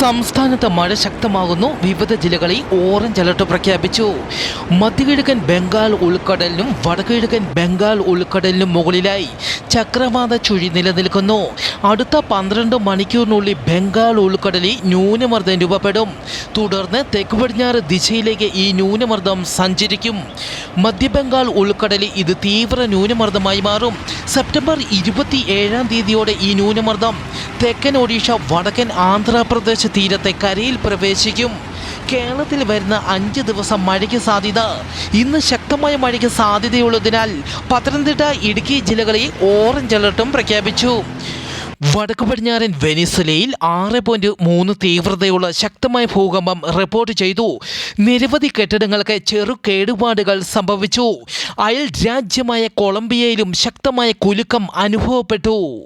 സംസ്ഥാനത്ത് മഴ ശക്തമാകുന്നു. വിവിധ ജില്ലകളിൽ ഓറഞ്ച് അലർട്ട് പ്രഖ്യാപിച്ചു. മധ്യകിഴക്കൻ ബംഗാൾ ഉൾക്കടലിനും വടക്കുകിഴക്കൻ ബംഗാൾ ഉൾക്കടലിനും മുകളിലായി ചക്രവാത ചുഴി നിലനിൽക്കുന്നു. അടുത്ത പന്ത്രണ്ട് മണിക്കൂറിനുള്ളിൽ ബംഗാൾ ഉൾക്കടലിൽ ന്യൂനമർദ്ദം രൂപപ്പെടും. തുടർന്ന് തെക്ക് പടിഞ്ഞാറ് ദിശയിലേക്ക് ഈ ന്യൂനമർദ്ദം സഞ്ചരിക്കും. മധ്യബംഗാൾ ഉൾക്കടലിൽ ഇത് തീവ്ര ന്യൂനമർദ്ദമായി മാറും. സെപ്റ്റംബർ ഇരുപത്തി ഏഴാം തീയതിയോടെ ഈ ന്യൂനമർദ്ദം തെക്കൻ ഒഡീഷ വടക്കൻ ആന്ധ്രാപ്രദേശ് തീരത്തെ കരയിൽ പ്രവേശിക്കും. കേരളത്തിൽ വരുന്ന അഞ്ച് ദിവസം മഴയ്ക്ക് സാധ്യത. ഇന്ന് ശക്തമായ മഴയ്ക്ക് സാധ്യതയുള്ളതിനാൽ പത്തനംതിട്ട ഇടുക്കി ജില്ലകളിൽ ഓറഞ്ച് അലർട്ടും പ്രഖ്യാപിച്ചു. വടക്ക് പടിഞ്ഞാറൻ വെനിസുലയിൽ ആറ് പോയിന്റ് മൂന്ന് തീവ്രതയുള്ള ശക്തമായ ഭൂകമ്പം റിപ്പോർട്ട് ചെയ്തു. നിരവധി കെട്ടിടങ്ങൾക്ക് ചെറു കേടുപാടുകൾ സംഭവിച്ചു. അയൽ രാജ്യമായ കൊളംബിയയിലും ശക്തമായ കുലുക്കം അനുഭവപ്പെട്ടു.